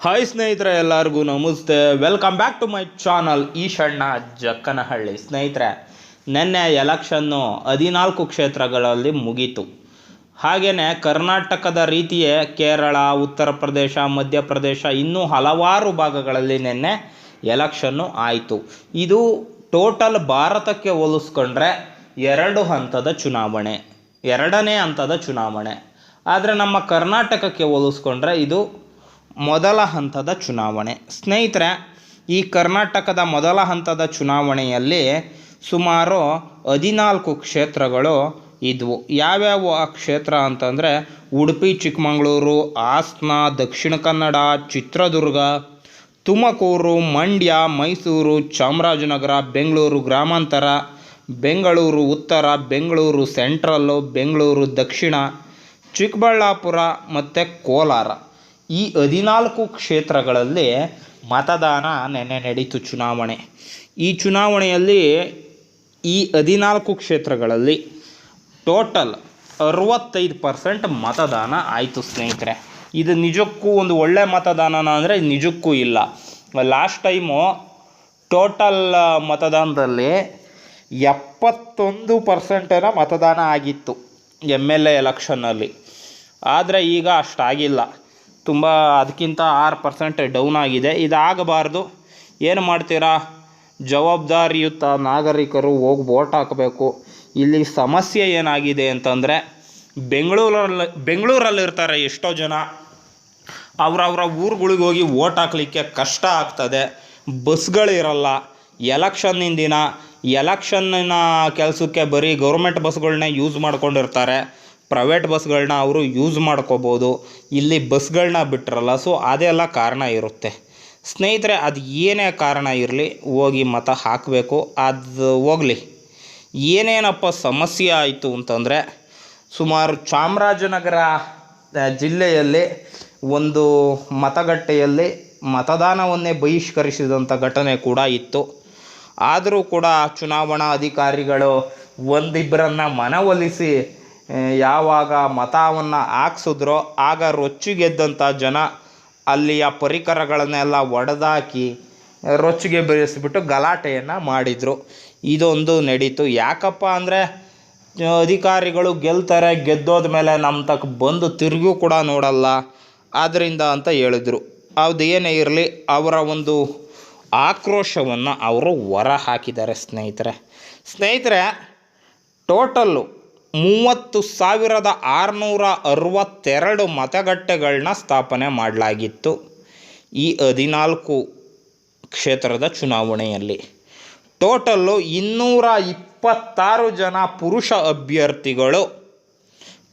Hi ಸ್ನೇಹಿತರೆ, ಎಲ್ಲರಿಗೂ ನಮಸ್ತೆ. Welcome back to my channel Eshanna Jakkanahalli. ಸ್ನೇಹಿತರೆ, ನಿನ್ನೆ ಎಲೆಕ್ಷನ್ನು ಹದಿನಾಲ್ಕು ಕ್ಷೇತ್ರಗಳಲ್ಲಿ ಮುಗೀತು. ಹಾಗೆಯೇ ಕರ್ನಾಟಕದ ರೀತಿಯೇ ಕೇರಳ, ಉತ್ತರ ಪ್ರದೇಶ ಮಧ್ಯಪ್ರದೇಶ ಇನ್ನೂ ಹಲವಾರು ಭಾಗಗಳಲ್ಲಿ ನಿನ್ನೆ ಎಲೆಕ್ಷನ್ನು ಆಯಿತು. ಇದು ಟೋಟಲ್ ಭಾರತಕ್ಕೆ ಹೋಲಿಸ್ಕೊಂಡ್ರೆ ಎರಡು ಹಂತದ ಚುನಾವಣೆ, ಎರಡನೇ ಹಂತದ ಚುನಾವಣೆ. ಆದರೆ ನಮ್ಮ ಕರ್ನಾಟಕಕ್ಕೆ ಹೋಲಿಸ್ಕೊಂಡ್ರೆ ಇದು ಮೊದಲ ಹಂತದ ಚುನಾವಣೆ. ಸ್ನೇಹಿತರೆ, ಈ ಕರ್ನಾಟಕದ ಮೊದಲ ಹಂತದ ಚುನಾವಣೆಯಲ್ಲಿ ಸುಮಾರು ಹದಿನಾಲ್ಕು ಕ್ಷೇತ್ರಗಳು ಇದ್ವು. ಯಾವ್ಯಾವ ಆ ಕ್ಷೇತ್ರ ಅಂತಂದರೆ, ಉಡುಪಿ, ಚಿಕ್ಕಮಗಳೂರು, ಹಾಸನ, ದಕ್ಷಿಣ ಕನ್ನಡ, ಚಿತ್ರದುರ್ಗ, ತುಮಕೂರು, ಮಂಡ್ಯ, ಮೈಸೂರು, ಚಾಮರಾಜನಗರ, ಬೆಂಗಳೂರು ಗ್ರಾಮಾಂತರ, ಬೆಂಗಳೂರು ಉತ್ತರ, ಬೆಂಗಳೂರು ಸೆಂಟ್ರಲ್ಲು, ಬೆಂಗಳೂರು ದಕ್ಷಿಣ, ಚಿಕ್ಕಬಳ್ಳಾಪುರ ಮತ್ತು ಕೋಲಾರ. ಈ ಹದಿನಾಲ್ಕು ಕ್ಷೇತ್ರಗಳಲ್ಲಿ ಮತದಾನ ನೆನ್ನೆ ನಡೀತು ಚುನಾವಣೆ. ಈ ಚುನಾವಣೆಯಲ್ಲಿ ಈ ಹದಿನಾಲ್ಕು ಕ್ಷೇತ್ರಗಳಲ್ಲಿ ಟೋಟಲ್ ಅರವತ್ತೈದು ಪರ್ಸೆಂಟ್ ಮತದಾನ ಆಯಿತು ಸ್ನೇಹಿತರೆ. ಇದು ನಿಜಕ್ಕೂ ಒಂದು ಒಳ್ಳೆ ಮತದಾನನ ಅಂದರೆ ನಿಜಕ್ಕೂ ಇಲ್ಲ. ಲಾಸ್ಟ್ ಟೈಮು ಟೋಟಲ್ ಮತದಾನದಲ್ಲಿ ಎಪ್ಪತ್ತೊಂದು ಪರ್ಸೆಂಟೇನೋ ಮತದಾನ ಆಗಿತ್ತು ಎಂ ಎಲ್ ಎ ಎಲೆಕ್ಷನ್ನಲ್ಲಿ. ಆದರೆ ಈಗ ಅಷ್ಟಾಗಿಲ್ಲ. ತುಂಬ ಅದಕ್ಕಿಂತ ಆರು ಪರ್ಸೆಂಟ್ ಡೌನ್ ಆಗಿದೆ. ಇದಾಗಬಾರ್ದು. ಏನು ಮಾಡ್ತೀರಾ? ಜವಾಬ್ದಾರಿಯುತ ನಾಗರಿಕರು ಹೋಗಿ ವೋಟ್ ಹಾಕಬೇಕು. ಇಲ್ಲಿ ಸಮಸ್ಯೆ ಏನಾಗಿದೆ ಅಂತಂದರೆ ಬೆಂಗಳೂರಲ್ಲಿ ಬೆಂಗಳೂರಲ್ಲಿರ್ತಾರೆ ಎಷ್ಟೋ ಜನ. ಅವರವರ ಊರುಗಳಿಗೆ ಹೋಗಿ ವೋಟ್ ಹಾಕಲಿಕ್ಕೆ ಕಷ್ಟ ಆಗ್ತದೆ. ಬಸ್ಗಳಿರಲ್ಲ ಎಲೆಕ್ಷನ್ನಿನ ದಿನ ಎಲೆಕ್ಷನ್ನಿನ ಕೆಲಸಕ್ಕೆ ಬರೀ ಗೌರ್ಮೆಂಟ್ ಬಸ್ಗಳನ್ನೇ ಯೂಸ್ ಮಾಡ್ಕೊಂಡಿರ್ತಾರೆ. ಪ್ರೈವೇಟ್ ಬಸ್ಗಳನ್ನ ಅವರು ಯೂಸ್ ಮಾಡ್ಕೋಬೋದು. ಇಲ್ಲಿ ಬಸ್ಗಳನ್ನ ಬಿಟ್ಟರಲ್ಲ ಸೊ ಅದೆಲ್ಲ ಕಾರಣ ಇರುತ್ತೆ. ಸ್ನೇಹಿತರೆ, ಅದು ಏನೇ ಕಾರಣ ಇರಲಿ, ಹೋಗಿ ಮತ ಹಾಕಬೇಕು, ಅದು ಹೋಗಲಿ. ಏನೇನಪ್ಪ ಸಮಸ್ಯೆ ಆಯಿತು ಅಂತಂದರೆ, ಸುಮಾರು ಚಾಮರಾಜನಗರ ಜಿಲ್ಲೆಯಲ್ಲಿ ಒಂದು ಮತಗಟ್ಟೆಯಲ್ಲಿ ಮತದಾನವನ್ನೇ ಬಹಿಷ್ಕರಿಸಿದಂಥ ಘಟನೆ ಕೂಡ ಇತ್ತು. ಆದರೂ ಕೂಡ ಚುನಾವಣಾ ಅಧಿಕಾರಿಗಳು ಒಂದಿಬ್ಬರನ್ನು ಮನವೊಲಿಸಿ ಯಾವಾಗ ಮತವನ್ನು ಹಾಕ್ಸಿದ್ರೋ ಆಗ ರೊಚ್ಚಿಗೆದ್ದಂಥ ಜನ ಅಲ್ಲಿಯ ಪರಿಕರಗಳನ್ನೆಲ್ಲ ಒಡೆದಾಕಿ ರೊಚ್ಚಿಗೆ ಬೆರೆಸಿಬಿಟ್ಟು ಗಲಾಟೆಯನ್ನು ಮಾಡಿದರು. ಇದೊಂದು ನಡೀತು. ಯಾಕಪ್ಪ ಅಂದರೆ ಅಧಿಕಾರಿಗಳು ಗೆಲ್ತಾರೆ ಗೆದ್ದೋದ ಮೇಲೆ ನಮ್ಮ ತಕ್ಕ ಬಂದು ತಿರುಗೂ ಕೂಡ ನೋಡಲ್ಲ. ಆದ್ದರಿಂದ ಅಂತ ಹೇಳಿದ್ರು. ಅದು ಏನೇ ಇರಲಿ, ಅವರ ಒಂದು ಆಕ್ರೋಶವನ್ನು ಅವರು ಹೊರ ಹಾಕಿದ್ದಾರೆ ಸ್ನೇಹಿತರೆ. ಸ್ನೇಹಿತರೆ, ಟೋಟಲ್ಲು ಮೂವತ್ತು ಸಾವಿರದ ಆರುನೂರ ಅರವತ್ತೆರಡು ಮತಗಟ್ಟೆಗಳನ್ನ ಸ್ಥಾಪನೆ ಮಾಡಲಾಗಿತ್ತು. ಈ ಹದಿನಾಲ್ಕು ಕ್ಷೇತ್ರದ ಚುನಾವಣೆಯಲ್ಲಿ. ಟೋಟಲ್ಲು ಇನ್ನೂರ ಇಪ್ಪತ್ತಾರು ಜನ ಪುರುಷ ಅಭ್ಯರ್ಥಿಗಳು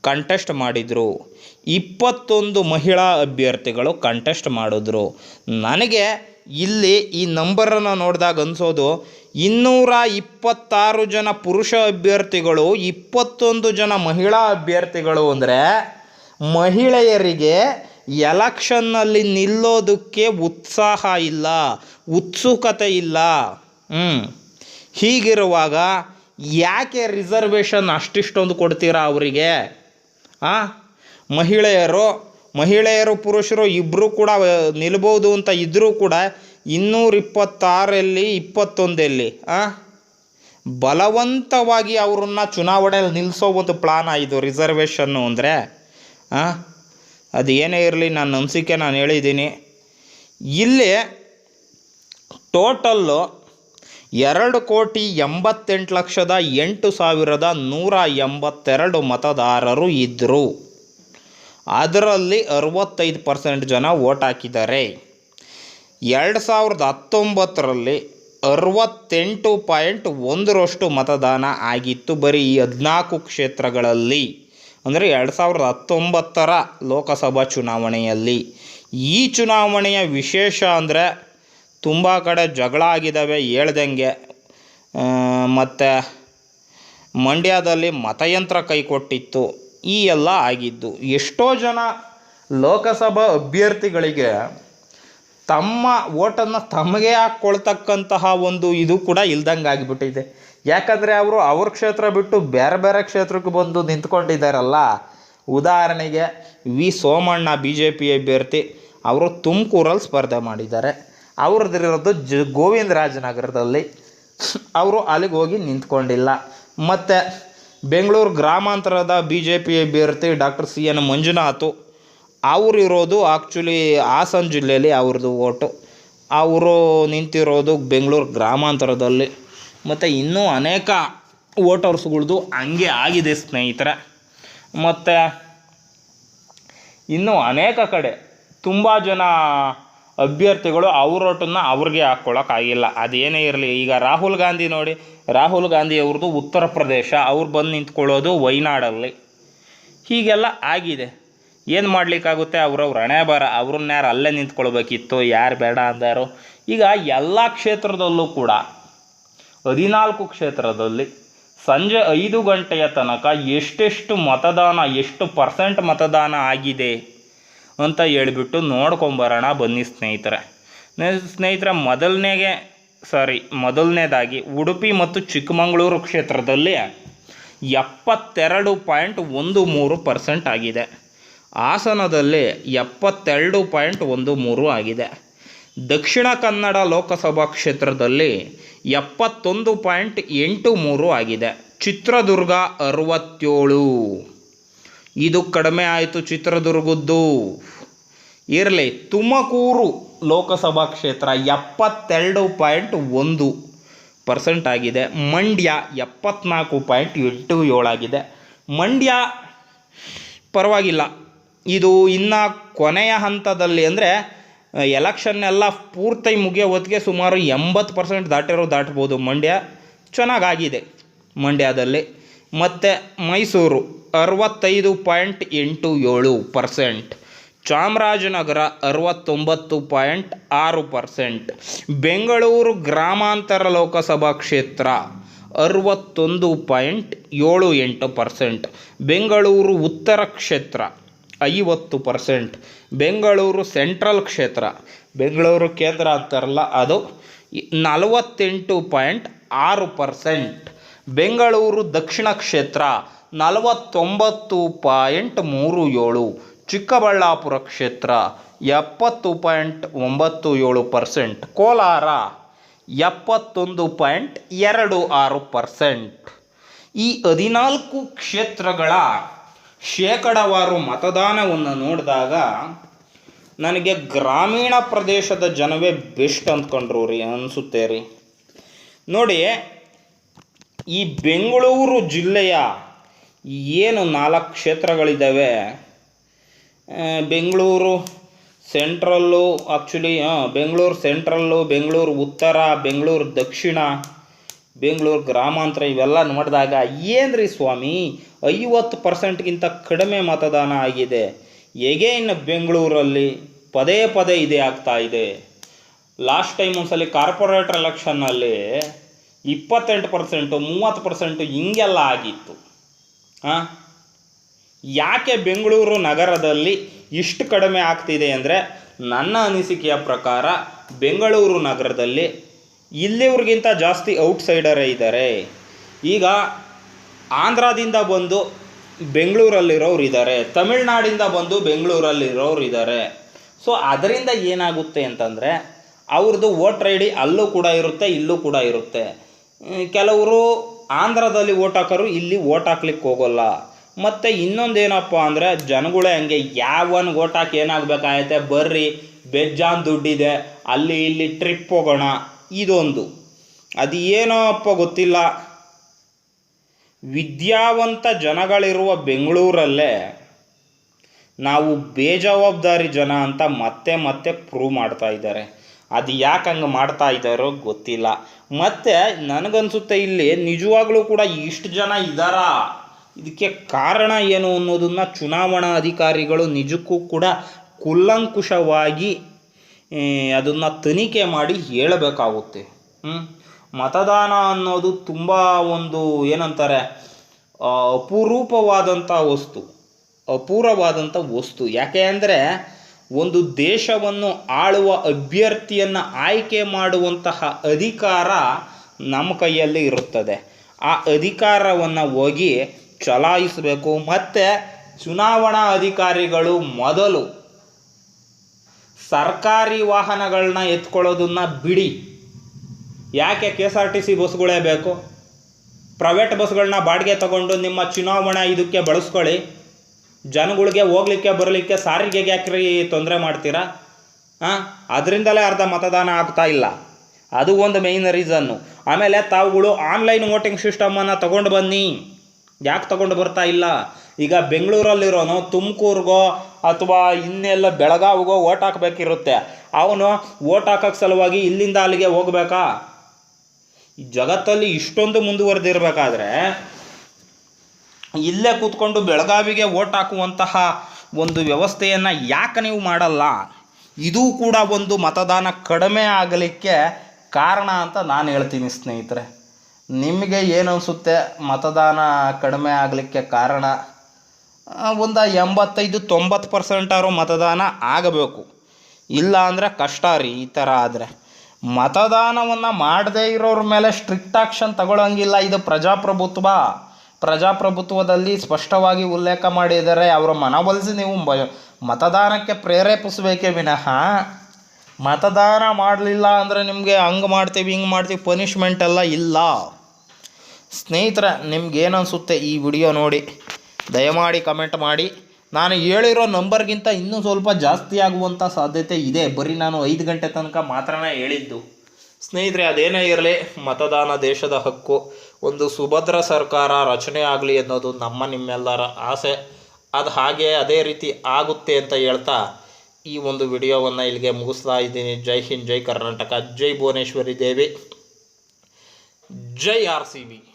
ಕಂಟೆಸ್ಟ್ ಮಾಡಿದರು. ಇಪ್ಪತ್ತೊಂದು ಮಹಿಳಾ ಅಭ್ಯರ್ಥಿಗಳು ಕಂಟೆಸ್ಟ್ ಮಾಡಿದ್ರು. ನನಗೆ ಇಲ್ಲಿ ಈ ನಂಬರನ್ನು ನೋಡಿದಾಗ ಅನಿಸೋದು, ಇನ್ನೂರ ಇಪ್ಪತ್ತಾರು ಜನ ಪುರುಷ ಅಭ್ಯರ್ಥಿಗಳು, ಇಪ್ಪತ್ತೊಂದು ಜನ ಮಹಿಳಾ ಅಭ್ಯರ್ಥಿಗಳು ಅಂದರೆ ಮಹಿಳೆಯರಿಗೆ ಎಲೆಕ್ಷನ್ನಲ್ಲಿ ನಿಲ್ಲೋದಕ್ಕೆ ಉತ್ಸಾಹ ಇಲ್ಲ, ಉತ್ಸುಕತೆ ಇಲ್ಲ. ಹ್ಞೂ ಹೀಗಿರುವಾಗ ಯಾಕೆ ರಿಸರ್ವೇಷನ್ ಅಷ್ಟಿಷ್ಟೊಂದು ಕೊಡ್ತೀರಾ ಅವರಿಗೆ? ಆ? ಮಹಿಳೆಯರು ಮಹಿಳೆಯರು, ಪುರುಷರು ಇಬ್ಬರೂ ಕೂಡ ನಿಲ್ಬೋದು ಅಂತ ಇದ್ದರೂ ಕೂಡ ಇನ್ನೂರ ಇಪ್ಪತ್ತಾರಲ್ಲಿ ಇಪ್ಪತ್ತೊಂದಲ್ಲಿ ಬಲವಂತವಾಗಿ ಅವರನ್ನು ಚುನಾವಣೆಯಲ್ಲಿ ನಿಲ್ಲಿಸೋ ಒಂದು ಪ್ಲಾನ್ ಇದು ರಿಸರ್ವೇಷನ್ನು ಅಂದರೆ ಅದು ಏನೇ ಇರಲಿ, ನನ್ನ ಅನಿಸಿಕೆ ನಾನು ಹೇಳಿದ್ದೀನಿ. ಇಲ್ಲಿ ಟೋಟಲ್ಲು ಎರಡು ಕೋಟಿ ಎಂಬತ್ತೆಂಟು ಲಕ್ಷದ ಎಂಟು ಸಾವಿರದ ನೂರ ಎಂಬತ್ತೆರಡು ಮತದಾರರು ಇದ್ದರು ಅದರಲ್ಲಿ ಅರವತ್ತೈದು ಪರ್ಸೆಂಟ್ ಜನ ವೋಟ್ ಹಾಕಿದ್ದಾರೆ. ಎರಡು ಸಾವಿರದ ಹತ್ತೊಂಬತ್ತರಲ್ಲಿ ಅರವತ್ತೆಂಟು ಪಾಯಿಂಟ್ ಒಂದರಷ್ಟು ಮತದಾನ ಆಗಿತ್ತು ಬರೀ ಈ ಹದಿನಾಲ್ಕು ಕ್ಷೇತ್ರಗಳಲ್ಲಿ. ಅಂದರೆ ಎರಡು ಸಾವಿರದ ಹತ್ತೊಂಬತ್ತರ ಲೋಕಸಭಾ ಚುನಾವಣೆಯಲ್ಲಿ. ಈ ಚುನಾವಣೆಯ ವಿಶೇಷ ಅಂದರೆ ತುಂಬ ಕಡೆ ಜಗಳ ಆಗಿದ್ದಾವೆ ಹೇಳ್ದಂಗೆ. ಮತ್ತು ಮಂಡ್ಯದಲ್ಲಿ ಮತಯಂತ್ರ ಕೈ ಕೊಟ್ಟಿತ್ತು ಈ ಎಲ್ಲ ಆಗಿದ್ದು. ಎಷ್ಟೋ ಜನ ಲೋಕಸಭಾ ಅಭ್ಯರ್ಥಿಗಳಿಗೆ ತಮ್ಮ ಓಟನ್ನು ತಮಗೆ ಹಾಕ್ಕೊಳ್ತಕ್ಕಂತಹ ಒಂದು ಇದು ಕೂಡ ಇಲ್ದಂಗೆ ಆಗಿಬಿಟ್ಟಿದೆ. ಯಾಕಂದರೆ ಅವರು ಅವ್ರ ಕ್ಷೇತ್ರ ಬಿಟ್ಟು ಬೇರೆ ಬೇರೆ ಕ್ಷೇತ್ರಕ್ಕೆ ಬಂದು ನಿಂತ್ಕೊಂಡಿದ್ದಾರಲ್ಲ. ಉದಾಹರಣೆಗೆ V Somanna B J P ಅಭ್ಯರ್ಥಿ, ಅವರು ತುಮಕೂರಲ್ಲಿ ಸ್ಪರ್ಧೆ ಮಾಡಿದ್ದಾರೆ. ಅವ್ರದ್ದಿರೋದು ಜ ಗೋವಿಂದರಾಜನಗರದಲ್ಲಿ. ಅವರು ಅಲ್ಲಿಗೆ ಹೋಗಿ ನಿಂತ್ಕೊಂಡಿಲ್ಲ. ಮತ್ತು ಬೆಂಗಳೂರು ಗ್ರಾಮಾಂತರದ ಬಿ ಜೆ ಪಿ ಅಭ್ಯರ್ಥಿ ಡಾಕ್ಟರ್ ಸಿ ಎನ್ ಮಂಜುನಾಥ್ ಅವರು ಇರೋದು ಆ್ಯಕ್ಚುಲಿ ಹಾಸನ ಜಿಲ್ಲೆಯಲ್ಲಿ ಅವ್ರದ್ದು ಓಟು. ಅವರು ನಿಂತಿರೋದು ಬೆಂಗಳೂರು ಗ್ರಾಮಾಂತರದಲ್ಲಿ. ಮತ್ತು ಇನ್ನೂ ಅನೇಕ ವೋಟರ್ಸ್ಗಳ್ದು ಹಂಗೆ ಆಗಿದೆ ಸ್ನೇಹಿತರೆ. ಮತ್ತು ಇನ್ನೂ ಅನೇಕ ಕಡೆ ತುಂಬ ಜನ ಅಭ್ಯರ್ಥಿಗಳು ಅವ್ರ ಓಟನ್ನು ಅವ್ರಿಗೆ ಹಾಕ್ಕೊಳಕ್ಕಾಗಿಲ್ಲ. ಅದೇನೇ ಇರಲಿ, ಈಗ ರಾಹುಲ್ ಗಾಂಧಿ ನೋಡಿ, ರಾಹುಲ್ ಗಾಂಧಿ ಅವ್ರದ್ದು ಉತ್ತರ ಪ್ರದೇಶ, ಅವ್ರು ಬಂದು ನಿಂತ್ಕೊಳ್ಳೋದು ವೈನಾಡಲ್ಲಿ. ಹೀಗೆಲ್ಲ ಆಗಿದೆ. ಏನು ಮಾಡಲಿಕ್ಕಾಗುತ್ತೆ? ಅವ್ರವ್ರ ಹಣೆ ಬರ ಅವ್ರನ್ನ ಯಾರು ಅಲ್ಲೇ ನಿಂತ್ಕೊಳ್ಬೇಕಿತ್ತು, ಯಾರು ಬೇಡ ಅಂದರು. ಈಗ ಎಲ್ಲ ಕ್ಷೇತ್ರದಲ್ಲೂ ಕೂಡ, ಹದಿನಾಲ್ಕು ಕ್ಷೇತ್ರದಲ್ಲಿ ಸಂಜೆ ಐದು ಗಂಟೆಯ ತನಕ ಎಷ್ಟೆಷ್ಟು ಮತದಾನ, ಎಷ್ಟು ಪರ್ಸೆಂಟ್ ಮತದಾನ ಆಗಿದೆ? ಅಂತ ಹೇಳ್ಬಿಟ್ಟು ನೋಡ್ಕೊಂಬರೋಣ ಬನ್ನಿ ಸ್ನೇಹಿತರೆ. ಸ್ನೇಹಿತರ, ಮೊದಲನೇಗೆ ಸಾರಿ ಮೊದಲನೇದಾಗಿ ಉಡುಪಿ ಮತ್ತು ಚಿಕ್ಕಮಗಳೂರು ಕ್ಷೇತ್ರದಲ್ಲಿ ಎಪ್ಪತ್ತೆರಡು ಪಾಯಿಂಟ್ ಒಂದು ಮೂರು ಪರ್ಸೆಂಟ್ ಆಗಿದೆ. ಹಾಸನದಲ್ಲಿ ಎಪ್ಪತ್ತೆರಡು ಪಾಯಿಂಟ್ ಒಂದು ಮೂರು ಆಗಿದೆ. ದಕ್ಷಿಣ ಕನ್ನಡ ಲೋಕಸಭಾ ಕ್ಷೇತ್ರದಲ್ಲಿ ಎಪ್ಪತ್ತೊಂದು ಪಾಯಿಂಟ್ ಎಂಟು ಮೂರು ಆಗಿದೆ. ಚಿತ್ರದುರ್ಗ ಅರವತ್ತೇಳು. ಇದು ಕಡಿಮೆ ಆಯಿತು ಚಿತ್ರದುರ್ಗದ್ದು. ಇರಲಿ, ತುಮಕೂರು ಲೋಕಸಭಾ ಕ್ಷೇತ್ರ ಎಪ್ಪತ್ತೆರಡು ಪಾಯಿಂಟ್ ಒಂದು ಪರ್ಸೆಂಟ್ ಆಗಿದೆ. ಮಂಡ್ಯ ಎಪ್ಪತ್ನಾಲ್ಕು ಪಾಯಿಂಟ್ ಎಂಟು ಏಳಾಗಿದೆ ಮಂಡ್ಯ ಪರವಾಗಿಲ್ಲ. ಇದು ಇನ್ನು ಕೊನೆಯ ಹಂತದಲ್ಲಿ ಅಂದರೆ ಎಲೆಕ್ಷನ್ ಎಲ್ಲ ಪೂರ್ತಿ ಮುಗಿಯೋ ಹೊತ್ತಿಗೆ ಸುಮಾರು ಎಂಬತ್ತು ಪರ್ಸೆಂಟ್ ದಾಟಿರೋ ದಾಟ್ಬೋದು. ಮಂಡ್ಯ ಚೆನ್ನಾಗಾಗಿದೆ ಮಂಡ್ಯದಲ್ಲಿ. ಮತ್ತು ಮೈಸೂರು ಅರವತ್ತೈದು ಪಾಯಿಂಟ್ ಎಂಟು ಏಳು ಪರ್ಸೆಂಟ್. ಚಾಮರಾಜನಗರ ಅರವತ್ತೊಂಬತ್ತು ಪಾಯಿಂಟ್ ಆರು ಪರ್ಸೆಂಟ್. ಬೆಂಗಳೂರು ಗ್ರಾಮಾಂತರ ಲೋಕಸಭಾ ಕ್ಷೇತ್ರ ಅರವತ್ತೊಂದು ಪಾಯಿಂಟ್ ಏಳು ಎಂಟು ಪರ್ಸೆಂಟ್. ಬೆಂಗಳೂರು ಉತ್ತರ ಕ್ಷೇತ್ರ ಐವತ್ತು ಪರ್ಸೆಂಟ್. ಬೆಂಗಳೂರು ಸೆಂಟ್ರಲ್ ಕ್ಷೇತ್ರ. ಬೆಂಗಳೂರು ಕೇಂದ್ರ ಅಂತಾರಲ್ಲ ಅದು ನಲವತ್ತೆಂಟು ಪಾಯಿಂಟ್ ಆರು ಪರ್ಸೆಂಟ್. ಬೆಂಗಳೂರು ದಕ್ಷಿಣ ಕ್ಷೇತ್ರ ನಲವತ್ತೊಂಬತ್ತು ಪಾಯಿಂಟ್ ಮೂರು ಏಳು, ಚಿಕ್ಕಬಳ್ಳಾಪುರ ಕ್ಷೇತ್ರ ಎಪ್ಪತ್ತು ಪಾಯಿಂಟ್ ಒಂಬತ್ತು ಏಳು ಪರ್ಸೆಂಟ್, ಕೋಲಾರ ಎಪ್ಪತ್ತೊಂದು ಪಾಯಿಂಟ್ ಎರಡು ಆರು ಪರ್ಸೆಂಟ್. ಈ ಹದಿನಾಲ್ಕು ಕ್ಷೇತ್ರಗಳ ಶೇಕಡವಾರು ಮತದಾನವನ್ನು ನೋಡಿದಾಗ ನನಗೆ ಗ್ರಾಮೀಣ ಪ್ರದೇಶದ ಜನವೇ ಬೆಸ್ಟ್ ಅಂದ್ಕೊಂಡ್ರು ರೀ ಅನಿಸುತ್ತೆ ರೀ. ನೋಡಿ ಈ ಬೆಂಗಳೂರು ಜಿಲ್ಲೆಯ ಏನು ನಾಲ್ಕು ಕ್ಷೇತ್ರಗಳಿದ್ದಾವೆ? Bengaluru central actually Bengaluru central, Bengaluru ಉತ್ತರ, ಬೆಂಗಳೂರು ದಕ್ಷಿಣ, ಬೆಂಗಳೂರು ಗ್ರಾಮಾಂತರ ಇವೆಲ್ಲ ನೋಡಿದಾಗ ಏನ್ರಿ ಸ್ವಾಮಿ? ಐವತ್ತು ಪರ್ಸೆಂಟ್ಗಿಂತ ಕಡಿಮೆ ಮತದಾನ ಆಗಿದೆ. ಎಗೇನ್ ಬೆಂಗಳೂರಲ್ಲಿ ಪದೇ ಪದೇ ಇದೇ ಆಗ್ತಾ ಇದೆ? ಲಾಸ್ಟ್ ಟೈಮ್ ಒಂದ್ಸಲಿ ಕಾರ್ಪೊರೇಟ್ ಎಲೆಕ್ಷನ್ನಲ್ಲಿ ಇಪ್ಪತ್ತೆಂಟು ಪರ್ಸೆಂಟು, ಮೂವತ್ತು ಪರ್ಸೆಂಟು ಹಿಂಗೆಲ್ಲ ಆಗಿತ್ತು. ಹಾಂ ಯಾಕೆ ಬೆಂಗಳೂರು ನಗರದಲ್ಲಿ ಇಷ್ಟು ಕಡಿಮೆ ಆಗ್ತಿದೆ ಅಂದರೆ ನನ್ನ ಅನಿಸಿಕೆಯ ಪ್ರಕಾರ ಬೆಂಗಳೂರು ನಗರದಲ್ಲಿ ಇಲ್ಲಿವ್ರಿಗಿಂತ ಜಾಸ್ತಿ ಔಟ್ಸೈಡರೇ ಇದ್ದಾರೆ. ಈಗ ಆಂಧ್ರದಿಂದ ಬಂದು ಬೆಂಗಳೂರಲ್ಲಿರೋರು ಇದ್ದಾರೆ, ತಮಿಳ್ನಾಡಿಂದ ಬಂದು ಬೆಂಗಳೂರಲ್ಲಿರೋರು ಇದ್ದಾರೆ. ಸೊ ಅದರಿಂದ ಏನಾಗುತ್ತೆ ಅಂತಂದರೆ ಅವ್ರದ್ದು ವೋಟ್ರ್ ಐ ಡಿ ಅಲ್ಲೂ ಕೂಡ ಇರುತ್ತೆ, ಇಲ್ಲೂ ಕೂಡ ಇರುತ್ತೆ. ಕೆಲವರು ಆಂಧ್ರದಲ್ಲಿ ಓಟ್ ಹಾಕೋರು ಇಲ್ಲಿ ಓಟ್ ಹಾಕ್ಲಿಕ್ಕೆ ಹೋಗೋಲ್ಲ. ಮತ್ತು ಇನ್ನೊಂದೇನಪ್ಪ ಅಂದರೆ ಜನಗಳೇ ಹಂಗೆ ಯಾವನ್ ಓಟ್ ಹಾಕಿ ಏನಾಗಬೇಕಾಗತ್ತೆ? ಬರ್ರಿ ಬೆಜ್ಜಾನ್ ದುಡ್ಡಿದೆ, ಅಲ್ಲಿ ಇಲ್ಲಿ ಟ್ರಿಪ್ ಹೋಗೋಣ. ಇದೊಂದು. ಅದು ಏನೋ ಅಪ್ಪ ಗೊತ್ತಿಲ್ಲ? ವಿದ್ಯಾವಂತ ಜನಗಳಿರುವ ಬೆಂಗಳೂರಲ್ಲೇ ನಾವು ಬೇಜವಾಬ್ದಾರಿ ಜನ ಅಂತ ಮತ್ತೆ ಮತ್ತೆ ಪ್ರೂವ್ ಮಾಡ್ತಾ ಇದ್ದಾರೆ. ಅದು ಯಾಕೆ ಹಂಗೆ ಮಾಡ್ತಾ ಇದ್ದಾರೋ ಗೊತ್ತಿಲ್ಲ. ಮತ್ತು ನನಗನ್ಸುತ್ತೆ ಇಲ್ಲಿ ನಿಜವಾಗ್ಲೂ ಕೂಡ ಇಷ್ಟು ಜನ ಇದ್ದಾರಾ ಇದಕ್ಕೆ ಕಾರಣ ಏನು ಅನ್ನೋದನ್ನು ಚುನಾವಣಾ ಅಧಿಕಾರಿಗಳು ನಿಜಕ್ಕೂ ಕೂಡ ಕುಲ್ಲಂಕುಷವಾಗಿ ಅದನ್ನು ತನಿಖೆ ಮಾಡಿ ಹೇಳಬೇಕಾಗುತ್ತೆ. ಮತದಾನ ಅನ್ನೋದು ತುಂಬ ಒಂದು ಏನಂತಾರೆ ಅಪರೂಪವಾದಂಥ ವಸ್ತು. ಅಪೂರ್ವವಾದಂಥ ವಸ್ತು. ಯಾಕೆ ಅಂದರೆ ಒಂದು ದೇಶವನ್ನು ಆಳುವ ಅಭ್ಯರ್ಥಿಯನ್ನು ಆಯ್ಕೆ ಮಾಡುವಂತಹ ಅಧಿಕಾರ ನಮ್ಮ ಕೈಯಲ್ಲಿ ಇರುತ್ತದೆ. ಆ ಅಧಿಕಾರವನ್ನು ಹೋಗಿ ಚಲಾಯಿಸಬೇಕು. ಮತ್ತು ಚುನಾವಣಾ ಅಧಿಕಾರಿಗಳು ಮೊದಲು ಸರ್ಕಾರಿ ವಾಹನಗಳನ್ನ ಎತ್ಕೊಳ್ಳೋದನ್ನು ಬಿಡಿ. ಯಾಕೆ K S R T C ಬಸ್ಗಳೇ ಬೇಕು? ಪ್ರೈವೇಟ್ ಬಸ್ಗಳನ್ನ ಬಾಡಿಗೆ ತಗೊಂಡು ನಿಮ್ಮ ಚುನಾವಣಾ ಇದಕ್ಕೆ ಬಳಸ್ಕೊಳ್ಳಿ. ಜನಗಳಿಗೆ ಹೋಗ್ಲಿಕ್ಕೆ, ಬರಲಿಕ್ಕೆ ಸಾರಿಗೆಗೆ ಯಾಕ್ರಿ ತೊಂದರೆ ಮಾಡ್ತೀರಾ? ಹಾಂ ಅದರಿಂದಲೇ ಅರ್ಧ ಮತದಾನ ಆಗ್ತಾ ಇಲ್ಲ. ಅದು ಒಂದು ಮೇಯ್ನ್ ರೀಸನ್ನು ಆಮೇಲೆ ತಾವುಗಳು ಆನ್ಲೈನ್ ವೋಟಿಂಗ್ ಸಿಸ್ಟಮನ್ನು ತಗೊಂಡು ಬನ್ನಿ. ಯಾಕೆ ತಗೊಂಡು ಬರ್ತಾ ಇಲ್ಲ? ಈಗ ಬೆಂಗಳೂರಲ್ಲಿರೋನು ತುಮಕೂರಿಗೋ ಅಥವಾ ಇನ್ನೆಲ್ಲ ಬೆಳಗಾವಿಗೋ ಓಟ್ ಹಾಕಬೇಕಿರುತ್ತೆ. ಅವನು ಓಟ್ ಹಾಕೋಕ್ಕೆ ಸಲುವಾಗಿ ಇಲ್ಲಿಂದ ಅಲ್ಲಿಗೆ ಹೋಗ್ಬೇಕಾ? ಜಗತ್ತಲ್ಲಿ ಇಷ್ಟೊಂದು ಮುಂದುವರೆದಿರಬೇಕಾದ್ರೆ ಇಲ್ಲೇ ಕೂತ್ಕೊಂಡು ಬೆಳಗಾವಿಗೆ ಓಟ್ ಹಾಕುವಂತಹ ಒಂದು ವ್ಯವಸ್ಥೆಯನ್ನು ಯಾಕೆ ನೀವು ಮಾಡಲ್ಲ? ಇದು ಕೂಡ ಒಂದು ಮತದಾನ ಕಡಿಮೆ ಆಗಲಿಕ್ಕೆ ಕಾರಣ ಅಂತ ನಾನು ಹೇಳ್ತೀನಿ ಸ್ನೇಹಿತರೆ. ನಿಮಗೆ ಏನು ಅನಿಸುತ್ತೆ? ಮತದಾನ ಕಡಿಮೆ ಆಗಲಿಕ್ಕೆ ಕಾರಣ? ಒಂದು ಎಂಬತ್ತೈದು, ತೊಂಬತ್ತು ಪರ್ಸೆಂಟಾರು ಮತದಾನ ಆಗಬೇಕು. ಇಲ್ಲ ಅಂದರೆ ಕಷ್ಟ ರೀ, ಈ ಥರ ಆದರೆ. ಮತದಾನವನ್ನು ಮಾಡದೇ ಇರೋರ ಮೇಲೆ ಸ್ಟ್ರಿಕ್ಟ್ ಆಕ್ಷನ್ ತಗೊಳ್ಳೋಂಗಿಲ್ಲ ಇದು ಪ್ರಜಾಪ್ರಭುತ್ವ. ಪ್ರಜಾಪ್ರಭುತ್ವದಲ್ಲಿ ಸ್ಪಷ್ಟವಾಗಿ ಉಲ್ಲೇಖ ಮಾಡಿದ್ದಾರೆ ಅವರ ಮನವೊಲಿಸಿ ನೀವು ಮತದಾನಕ್ಕೆ ಪ್ರೇರೇಪಿಸಬೇಕೇ ವಿನಃ. ಮತದಾನ ಮಾಡಲಿಲ್ಲ ಅಂದರೆ ನಿಮಗೆ ಹಂಗೆ ಮಾಡ್ತೀವಿ, ಹಿಂಗೆ ಮಾಡ್ತೀವಿ ಪನಿಷ್ಮೆಂಟ್ ಎಲ್ಲ ಇಲ್ಲ. ಸ್ನೇಹಿತರೆ ನಿಮ್ಗೇನು ಅನಿಸುತ್ತೆ ಈ ವಿಡಿಯೋ ನೋಡಿ? ದಯಮಾಡಿ ಕಮೆಂಟ್ ಮಾಡಿ. ನಾನು ಹೇಳಿರೋ ನಂಬರ್ಗಿಂತ ಇನ್ನೂ ಸ್ವಲ್ಪ ಜಾಸ್ತಿ ಆಗುವಂಥ ಸಾಧ್ಯತೆ ಇದೆ. ಬರೀ ನಾನು ಐದು ಗಂಟೆ ತನಕ ಮಾತ್ರನೇ ಹೇಳಿದ್ದು. ಸ್ನೇಹಿತರೆ, ಅದೇನೇ ಇರಲಿ, ಮತದಾನ ದೇಶದ ಹಕ್ಕು. ಒಂದು ಸುಭದ್ರ ಸರ್ಕಾರ ರಚನೆ ಆಗಲಿ ಅನ್ನೋದು ನಮ್ಮ ನಿಮ್ಮೆಲ್ಲರ ಆಸೆ. ಅದು ಹಾಗೆ ಅದೇ ರೀತಿ ಆಗುತ್ತೆ ಅಂತ ಹೇಳ್ತಾ ಈ ಒಂದು ವಿಡಿಯೋವನ್ನು ಇಲ್ಲಿಗೆ ಮುಗಿಸ್ತಾ ಇದ್ದೀನಿ. ಜೈ ಹಿಂದ್, ಜೈ ಕರ್ನಾಟಕ. ಜೈ ಭುವನೇಶ್ವರಿ ದೇವಿ. ಜೈ ಆರ್ ಸಿ ಬಿ.